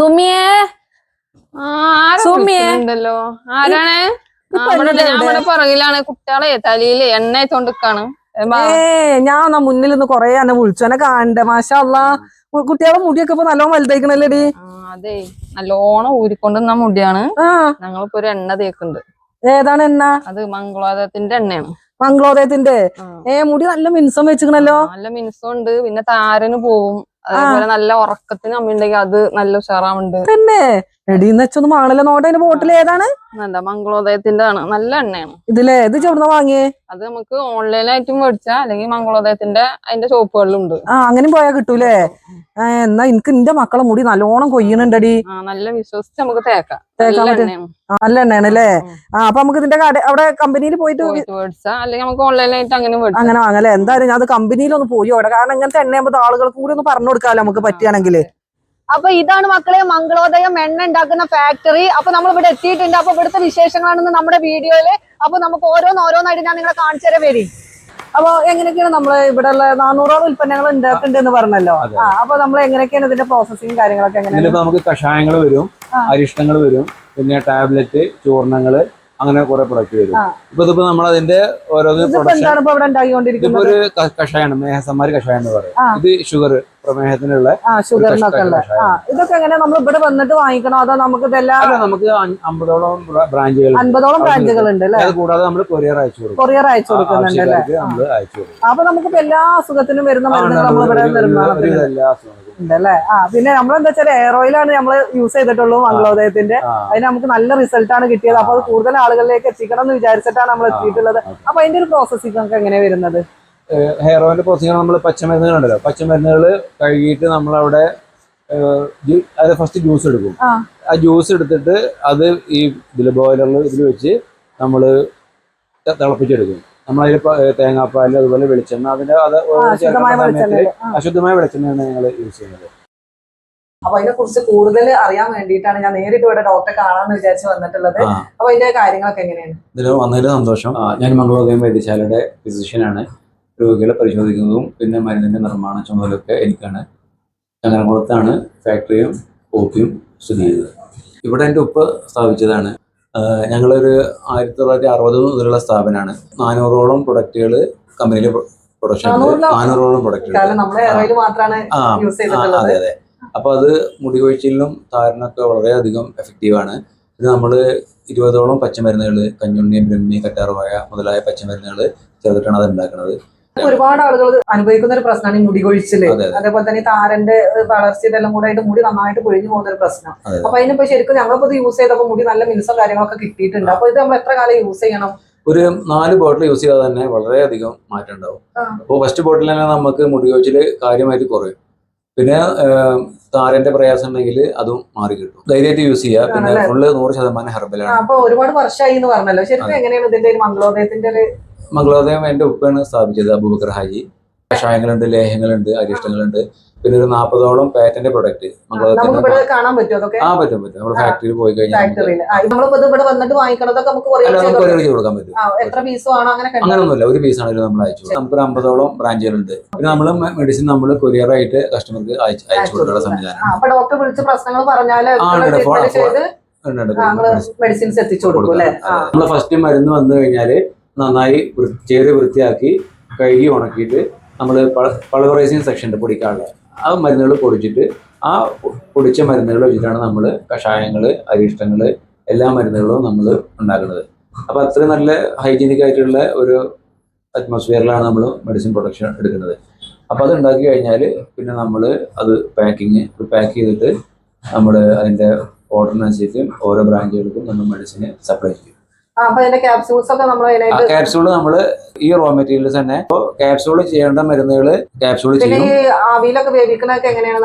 സുമിയേ? സുമിയെ? ആരാണ്? നമ്മുടെ പുറകിലാണ് കുട്ടികളെ തലയിൽ എണ്ണ എത്തോണ്ടിക്കാണ് ഏ ഞാൻ എന്നാ മുന്നിൽ നിന്ന് കൊറേ എന്നെ വിളിച്ചു എന്നെ കാണണ്ടേ? മാഷാ അല്ലാ. കു- കുട്ടികളെ മുടിയൊക്കെ ഇപ്പൊ നല്ലോണം വലുതായിക്കണല്ലേടി? അതെ. നല്ലോണം ഊരിക്കൊണ്ടുവന്ന മുടിയാണ്. ഞങ്ങളിപ്പോ ഒരു എണ്ണ തേക്കുന്നുണ്ട്. ഏതാണ് എണ്ണ? അത് മംഗളോദയത്തിന്റെ എണ്ണയാണ്. മംഗളോദയത്തിന്റെ? ഏ മുടി നല്ല മിനുസം വെച്ചിക്കണല്ലോ? നല്ല മിനുസമുണ്ട്. പിന്നെ താരന് പോവും. അതേപോലെ നല്ല ഉറക്കത്തിന് അമ്മയുണ്ടെങ്കിൽ അത് നല്ല ഉഷാറാവുണ്ട് തന്നെ. എടീന്ന് വെച്ചൊന്ന് വാങ്ങണല്ലോ. നോട്ടെ അതിന്റെ ബോട്ടിൽ ഏതാണ്? എന്താ മംഗളോദയത്തിന്റെ ആണ് നല്ല എണ്ണയാണ്. ഇതിലേ ഇത് ചെവിടുന്ന വാങ്ങിയേ? അത് നമുക്ക് ഓൺലൈനായിട്ടും മേടിച്ചാ അല്ലെങ്കിൽ മംഗളോദയത്തിന്റെ അതിന്റെ ഷോപ്പുകളിലുണ്ട്. ആ അങ്ങനെ പോയാ കിട്ടൂലേ? എന്നാ എനിക്ക് നിന്റെ മക്കളെ മുടി നല്ലോണം കൊയ്യണുണ്ടടി. നല്ല വിശ്വസിച്ച് നമുക്ക് തേക്കാം. തേക്കാൻ നല്ല പറ്റും. എണ്ണയാണ്. നല്ല അല്ലേ ആ അപ്പൊ നമുക്ക് ഇതിന്റെ കട അവിടെ കമ്പനിയിൽ പോയിട്ട് അല്ലെങ്കിൽ നമുക്ക് ഓൺലൈനായിട്ട് അങ്ങനെ അങ്ങനെ വാങ്ങല്ലേ എന്തായാലും ഞാൻ അത് കമ്പനിയിൽ ഒന്ന് പോയി അവിടെ കാരണം ഇങ്ങനത്തെ എണ്ണയാകുമ്പോൾ ആളുകൾക്ക് കൂടി ഒന്ന് പറഞ്ഞു കൊടുക്കാമല്ലോ നമുക്ക് പറ്റുകയാണെങ്കിൽ അപ്പൊ ഇതാണ് മക്കളെ മംഗളോദയം എണ്ണ ഉണ്ടാക്കുന്ന ഫാക്ടറി അപ്പൊ നമ്മൾ ഇവിടെ എത്തിയിട്ടുണ്ട്. അപ്പൊ ഇവിടുത്തെ വിശേഷങ്ങളാണെന്ന് നമ്മുടെ വീഡിയോയിൽ. അപ്പൊ നമുക്ക് ഓരോന്ന് ഓരോന്നായിട്ട് ഞാൻ നിങ്ങളെ കാണിച്ചു തരാൻ വരി. അപ്പൊ എങ്ങനെയൊക്കെയാണ് നമ്മൾ ഇവിടെ ഉള്ള നാനൂറോളം ഉൽപ്പന്നങ്ങൾ ഉണ്ടാക്കുന്നുണ്ട് എന്ന് പറഞ്ഞല്ലോ. അപ്പൊ നമ്മൾ എങ്ങനെയൊക്കെയാണ് ഇതിന്റെ പ്രോസസ്സിങ് കാര്യങ്ങളൊക്കെ എങ്ങനെ? നമുക്ക് കഷായങ്ങൾ വരും. അരിഷ്ടങ്ങൾ വരും പിന്നെ ടാബ്ലറ്റ് ചൂർണങ്ങൾ അങ്ങനെ കുറെ പ്രൊഡക്റ്റ് വരും. ഇപ്പൊ ഇതിപ്പോ നമ്മൾ അതിന്റെ ഓരോന്ന് പ്രൊഡക്ഷൻ ഒരു കഷായാണ് മേഹസന്മാര് കഷായം എന്ന് പറയും. ഇത് ഷുഗർ പ്രമേഹത്തിനുള്ള ഷുഗറിനൊക്കെ ഉള്ള ആ ഇതൊക്കെ എങ്ങനെ നമ്മൾ ഇവിടെ വന്നിട്ട് വാങ്ങിക്കണോ? അതോ നമുക്ക് ഇതെല്ലാം നമുക്ക് അമ്പതോളം ബ്രാഞ്ചുകൾ അമ്പതോളം ബ്രാഞ്ചുകൾ ഉണ്ട് അല്ലേ? കൂടാതെ നമ്മൾ കൊറിയർ അയച്ചു കൊടുക്കും. കൊറിയർ അയച്ചു കൊടുക്കുന്നുണ്ട് അല്ലെ? അപ്പൊ നമുക്ക് എല്ലാ അസുഖത്തിനും വരുന്ന മരുന്നുകൾ നമ്മൾ ഇവിടെ നിർമ്മാണത്തിൽ ഒരു എല്ലാ അസുഖങ്ങൾക്കും. ഉണ്ട് അല്ലെ? ആ പിന്നെ നമ്മളെന്താ വെച്ചാൽ എയർ ഓയിലാണ് നമ്മൾ യൂസ് ചെയ്തിട്ടുള്ളൂ മംഗളോദയത്തിന്റെ. അതിന് നമുക്ക് നല്ല റിസൾട്ട് ആണ് കിട്ടിയത്. അപ്പൊ അത് കൂടുതൽ ആളുകളിലേക്ക് എത്തിക്കണം എന്ന് വിചാരിച്ചിട്ടാണ് നമ്മൾ എത്തിയിട്ടുള്ളത്. അപ്പൊ അതിന്റെ ഒരു പ്രോസസ്സിംഗ് ഒക്കെ എങ്ങനെയാ വരുന്നത്? ഹെയർ ഓയിലിന്റെ പ്രോസസ്സിംഗ് നമ്മൾ പച്ചമരുന്നുകൾ ഉണ്ടല്ലോ. പച്ചമരുന്നുകൾ കഴുകിയിട്ട് നമ്മളവിടെ അത് ഫസ്റ്റ് ജ്യൂസ് എടുക്കും. ആ. ജ്യൂസ് എടുത്തിട്ട് അത് ഈ ഇതിൽ ബോയിലറിൽ ഇതിൽ വെച്ച് നമ്മൾ തിളപ്പിച്ചെടുക്കും. നമ്മളതിൽ തേങ്ങാപ്പാൽ അതുപോലെ വെളിച്ചെണ്ണ അതിന്റെ അത് സമയത്ത് അശുദ്ധമായ വെളിച്ചെണ്ണയാണ് ഞങ്ങൾ യൂസ് ചെയ്യുന്നത്. അപ്പൊ അതിനെ കുറിച്ച് കൂടുതൽ അറിയാൻ വേണ്ടിയിട്ടാണ് ഞാൻ നേരിട്ട് ഇവിടെ ഡോക്ടറെ കാണാമെന്ന് വിചാരിച്ച് വന്നിട്ടുള്ളത്. അപ്പൊ അതിന്റെ കാര്യങ്ങളൊക്കെ എങ്ങനെയാണ്? ഇതിൽ വന്നതിൽ സന്തോഷം. ഞാൻ മംഗളോദയം വൈദ്യശാലയുടെ ഫിസിഷ്യനാണ് രോഗികളെ പരിശോധിക്കുന്നതും പിന്നെ മരുന്നിന്റെ നിർമ്മാണ ചുമതലയൊക്കെ എനിക്കാണ്. ചങ്ങനകുളത്താണ് ഫാക്ടറിയും ഓപ്പിയും സ്ഥിതി ചെയ്തത് ഇവിടെ എന്റെ ഉപ്പ് സ്ഥാപിച്ചതാണ്. ഞങ്ങളൊരു ആയിരത്തി തൊള്ളായിരത്തി അറുപത് മുതലുള്ള സ്ഥാപനമാണ്. നാനൂറോളം പ്രൊഡക്റ്റുകൾ കമ്പനിയിൽ പ്രൊഡക്ഷൻ? നാനൂറോളം പ്രൊഡക്റ്റുകൾ ആ. അതെ അതെ. അപ്പൊ അത് മുടി കൊഴിച്ചിലിനും താരനൊക്കെ വളരെയധികം എഫക്റ്റീവാണ് ഇത് നമ്മൾ ഇരുപതോളം പച്ചമരുന്നുകൾ കഞ്ഞുണ്ണി ബ്രഹ്മി കറ്റാർവായ മുതലായ പച്ചമരുന്നുകൾ ചേർത്തിട്ടാണ് അത് ഉണ്ടാക്കുന്നത്. ഒരുപാട് ആളുകൾ അനുഭവിക്കുന്ന ഒരു പ്രശ്നമാണ് ഈ മുടി കൊഴിച്ചിൽ അതെ അതെ. അതേപോലെ തന്നെ താരന്റെ വളർച്ച ഇതെല്ലാം കൂടെ ആയിട്ട് മുടി നന്നായിട്ട് കൊഴിഞ്ഞു പോകുന്ന ഒരു പ്രശ്നം. അപ്പൊ അതിനിപ്പോ ശരിക്കും ഞങ്ങളിപ്പോ ഇത് യൂസ് ചെയ്തപ്പോ മുടി നല്ല മിനുസം കാര്യങ്ങളൊക്കെ കിട്ടിയിട്ടുണ്ട്. അപ്പൊ ഇത് നമ്മൾ എത്ര കാലം യൂസ് ചെയ്യണം? ഒരു നാല് ബോട്ടിൽ യൂസ് ചെയ്താൽ തന്നെ വളരെയധികം മാറ്റം ഉണ്ടാവും. അപ്പോൾ ഫസ്റ്റ് ബോട്ടിൽ തന്നെ നമുക്ക് മുടി കൊഴിച്ചിൽ കാര്യമായിട്ട് കുറയും. പിന്നെ താരന്റെ പ്രയാസം ഉണ്ടെങ്കിൽ അതും മാറി കിട്ടും. ധൈര്യമായിട്ട് യൂസ് ചെയ്യുക. പിന്നെ? ഫുള്ള് നൂറ് ശതമാനം ഹെർബലാണ് അപ്പൊ ഒരുപാട് വർഷമായി എന്ന് പറഞ്ഞല്ലോ. ശരിക്കും എങ്ങനെയാണ് ഇതിന്റെ ഒരു മംഗളോദയത്തിന്റെ ഒരു മംഗളോദയം എന്റെ ഉപ്പയാണ് സ്ഥാപിച്ചത് അബൂബക്കർ ഹാജി. കഷായങ്ങളുണ്ട് ലേഹങ്ങളുണ്ട് അരിഷ്ടങ്ങളുണ്ട്. പിന്നെ ഒരു നാൽപ്പതോളം പാറ്റന്റ് പ്രൊഡക്റ്റ് കാണാൻ ആ പറ്റും പറ്റും. നമ്മുടെ ഫാക്ടറിയിൽ പോയി കഴിഞ്ഞാൽ കൊടുക്കാൻ പറ്റും. അങ്ങനെയൊന്നുമില്ല ഒരു പീസ് ആണെങ്കിലും നമ്മൾ അയച്ചു നമുക്ക് ഒരു അമ്പതോളം ബ്രാഞ്ചുകളുണ്ട് പിന്നെ നമ്മൾ മെഡിസിൻ നമ്മൾ കൊറിയർ ആയിട്ട് കസ്റ്റമർക്ക് അയച്ചു അയച്ചു കൊടുക്കാനുള്ള സംവിധാനം. മെഡിസിൻസ് എത്തിച്ചു കൊടുക്കും ഫസ്റ്റ് മരുന്ന് വന്നു കഴിഞ്ഞാൽ നന്നായി ചെയ്ത് വൃത്തിയാക്കി കഴുകി ഉണക്കിയിട്ട് നമ്മൾ പളവറൈസിങ് സെക്ഷൻ ഉണ്ട് പൊടിക്കാനുള്ള ആ മരുന്നുകൾ പൊടിച്ചിട്ട് ആ പൊടിച്ച മരുന്നുകൾ വെച്ചിട്ടാണ് നമ്മൾ കഷായങ്ങൾ അരിഷ്ടങ്ങൾ എല്ലാ മരുന്നുകളും നമ്മൾ ഉണ്ടാക്കുന്നത്. അപ്പോൾ അത്രയും നല്ല ഹൈജീനിക് ആയിട്ടുള്ള ഒരു അറ്റ്മോസ്ഫിയറിലാണ് നമ്മൾ മെഡിസിൻ പ്രൊഡക്ഷൻ എടുക്കുന്നത്. അപ്പോൾ അത് ഉണ്ടാക്കി കഴിഞ്ഞാൽ പിന്നെ നമ്മൾ അത് പാക്കിങ് പാക്ക് ചെയ്തിട്ട് നമ്മൾ അതിന്റെ ഓർഡറിനനുസരിച്ച് ഓരോ ബ്രാഞ്ചുകൾക്കും നമ്മൾ മെഡിസിന് സപ്ലൈ ചെയ്യും. ഒക്കെ നമ്മൾ ഈ റോ മെറ്റീരിയൽസ് തന്നെ. ക്യാപ്സ്യൂൾ ചെയ്യേണ്ട മരുന്നുകൾ ക്യാപ്സ്യൂൾ ചെയ്യും. എങ്ങനെയാണ്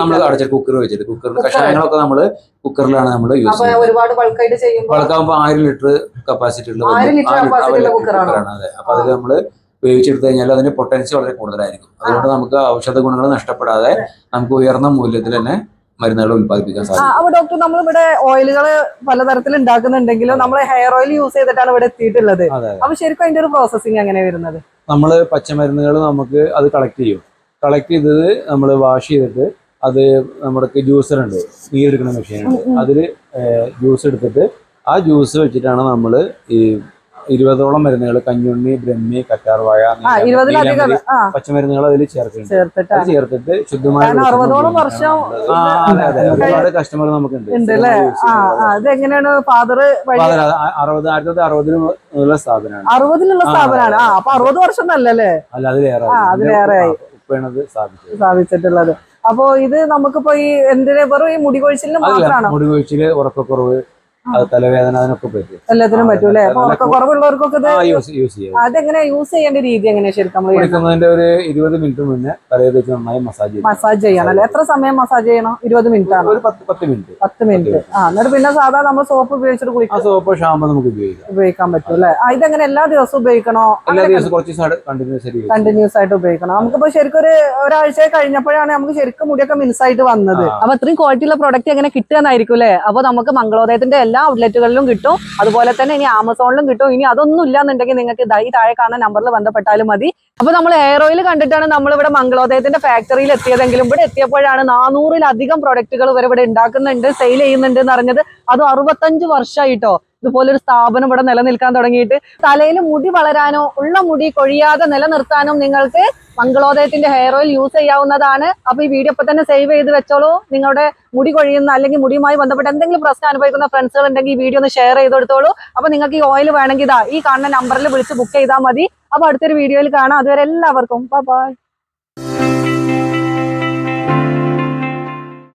നമ്മൾ അടച്ചിട്ട് കുക്കർ വെച്ചിട്ട് കുക്കറിൽ. കഷായങ്ങളൊക്കെ നമ്മൾ കുക്കറിലാണ് നമ്മൾ യൂസ് ചെയ്യുന്നത്. വളക്കാകുമ്പോൾ ആയിരം ലിറ്റർ കപ്പാസിറ്റി ഉള്ള. കുക്കറാണ് അതെ. അപ്പൊ അതിൽ നമ്മൾ ഉപയോഗിച്ചെടുത്തു കഴിഞ്ഞാൽ അതിന് പൊട്ടൻസി വളരെ കൂടുതലായിരിക്കും. അതുകൊണ്ട് നമുക്ക് ഔഷധ ഗുണങ്ങൾ നഷ്ടപ്പെടാതെ നമുക്ക് ഉയർന്ന മൂല്യത്തിൽ തന്നെ മരുന്നുകൾ ഉൽപ്പാദിപ്പിക്കാൻ സാധിക്കും. അപ്പൊ ഡോക്ടർ നമ്മൾ ഇവിടെ ഓയിലുകൾ പലതരത്തിൽ ഉണ്ടാക്കുന്നുണ്ടെങ്കിലും നമ്മൾ ഹെയർ ഓയിൽ യൂസ് ചെയ്തിട്ടാണ് ഇവിടെ എത്തിയിട്ടുള്ളത്. അപ്പൊ ശരിക്കും അതിന്റെ ഒരു പ്രോസസ്സിങ് എങ്ങനെ വരുന്നത്? നമ്മൾ പച്ചമരുന്നുകൾ നമുക്ക് അത് കളക്ട് ചെയ്യും. കളക്ട് ചെയ്തത് നമ്മൾ വാഷ് ചെയ്തിട്ട് അത് നമ്മുടെ ജ്യൂസർ ഉണ്ട് നീരെടുക്കുന്ന മെഷീൻ ഉണ്ട്. അതിൽ ജ്യൂസ് എടുത്തിട്ട് ആ ജ്യൂസ് വെച്ചിട്ടാണ് നമ്മൾ ഈ ഇരുപതോളം മരുന്നുകൾ കഞ്ഞുണ്ണി ബ്രഹ്മി കറ്റാർവാഴ ആ പച്ചമരുന്നുകൾ അതിൽ ചേർക്കുന്നുണ്ട് ചേർത്തിട്ട് ചേർത്തിട്ട് ശുദ്ധമായ അറുപതോളം വർഷം. ഒരുപാട് കസ്റ്റമർ നമുക്കുണ്ട്. ഫാദർ അറുപത് ആയിരത്തി തൊള്ളായിരത്തി സ്ഥാപനമാണ്. അറുപതിലുള്ള സ്ഥാപനമാണ്. ആ അപ്പൊ അറുപത് വർഷം അല്ലല്ലേ അല്ല അതിലേറെ അതിലേറെയായി. സ്ഥാപിച്ചിട്ടുള്ളത്. അപ്പോ ഇത് നമുക്കിപ്പോ ഈ എന്തിനെ വെറും ഈ മുടി മാത്രമാണ് മുടികൊഴിച്ചിൽ ഉറക്കക്കുറവ് അത് തലവേദന അതിനൊക്കെ പറ്റും. എല്ലാത്തിനും ആ, പറ്റും അല്ലെ അപ്പൊ നല്ല ഉറക്ക കുറവുള്ളവർക്കൊക്കെ യൂസ് യൂസ് ചെയ്യും. അതെങ്ങനെ യൂസ് ചെയ്യേണ്ട രീതി എങ്ങനെയാ ശരിക്കും കുളിക്കുന്നതിന്റെ ഒരു ഇരുപത് മിനിറ്റ് മുന്നേ തലയിൽ വെച്ച് നന്നായി മസാജ് ചെയ്യും മസാജ് ചെയ്യണം അല്ലെ? എത്ര സമയം മസാജ് ചെയ്യണം? ഇരുപത് മിനിറ്റ് ആണ്? ഒരു പത്ത് മിനിറ്റ് പത്ത് മിനിറ്റ് ആ എന്നിട്ട് പിന്നെ സാധാരണ നമ്മൾ സോപ്പ് ഉപയോഗിച്ചിട്ട് കുളിക്കാം സോപ്പ് ഷാമ്പു നമുക്ക് ഉപയോഗിക്കാം. ഉപയോഗിക്കാൻ പറ്റും അല്ലെ? ആ ഇതെങ്ങനെ എല്ലാ ദിവസവും ഉപയോഗിക്കണോ? എല്ലാ ദിവസവും കുറച്ച് കണ്ടിന്യൂസ് ആയിട്ട് കണ്ടിന്യൂസ് ആയിട്ട് ഉപയോഗിക്കണം. നമുക്കിപ്പോ ശരിക്കും ഒരു ഒരാഴ്ച കഴിഞ്ഞപ്പോഴാണ് നമുക്ക് ശരിക്കും മുടിയൊക്കെ മിനുസായിട്ട് വന്നത്. ആ. അപ്പൊ ഇത്രയും ക്വാളിറ്റിയുള്ള പ്രൊഡക്റ്റ് എങ്ങനെ കിട്ടുക എന്നായിരിക്കും അല്ലേ? അപ്പൊ നമുക്ക് മംഗളോദയത്തിന്റെ എല്ലാ ഔട്ട്ലെറ്റുകളിലും കിട്ടും. അതുപോലെ തന്നെ ഇനി ആമസോണിലും കിട്ടും. ഇനി അതൊന്നും ഇല്ലാന്നുണ്ടെങ്കിൽ നിങ്ങൾക്ക് ഈ താഴെ കാണുന്ന നമ്പറിൽ ബന്ധപ്പെട്ടാലും മതി. അപ്പൊ നമ്മൾ എയർ കണ്ടിട്ടാണ് നമ്മൾ ഇവിടെ മംഗളോദയത്തിന്റെ ഫാക്ടറിയിൽ എത്തിയതെങ്കിലും ഇവിടെ എത്തിയപ്പോഴാണ് നാനൂറിലധികം പ്രൊഡക്റ്റുകൾ ഇവർ ഇവിടെ ഉണ്ടാക്കുന്നുണ്ട് സെയിൽ ചെയ്യുന്നുണ്ട് എന്ന് അറിഞ്ഞത്. അത് അറുപത്തഞ്ച് വർഷമായിട്ടോ ഇതുപോലൊരു സ്ഥാപനം ഇവിടെ നിലനിൽക്കാൻ തുടങ്ങിയിട്ട് തലയിൽ മുടി വളരാനോ ഉള്ള മുടി കൊഴിയാതെ നിലനിർത്താനും നിങ്ങൾക്ക് മംഗളോദയത്തിന്റെ ഹെയർ ഓയിൽ യൂസ് ചെയ്യാവുന്നതാണ്. അപ്പൊ ഈ വീഡിയോ ഇപ്പൊ തന്നെ സേവ് ചെയ്ത് വെച്ചോളൂ. നിങ്ങളുടെ മുടി കൊഴിയുന്ന അല്ലെങ്കിൽ മുടിയുമായി ബന്ധപ്പെട്ട് എന്തെങ്കിലും പ്രശ്നം അനുഭവിക്കുന്ന ഫ്രണ്ട്സുകൾ ഉണ്ടെങ്കിൽ ഈ വീഡിയോ ഒന്ന് ഷെയർ ചെയ്ത് കൊടുത്തോളൂ. അപ്പൊ നിങ്ങൾക്ക് ഈ ഓയിൽ വേണമെങ്കിൽ ഇതാ ഈ കാണുന്ന നമ്പറിൽ വിളിച്ച് ബുക്ക് ചെയ്താൽ മതി. അപ്പൊ അടുത്തൊരു വീഡിയോയിൽ കാണാം. അതുവരെ എല്ലാവർക്കും ബൈ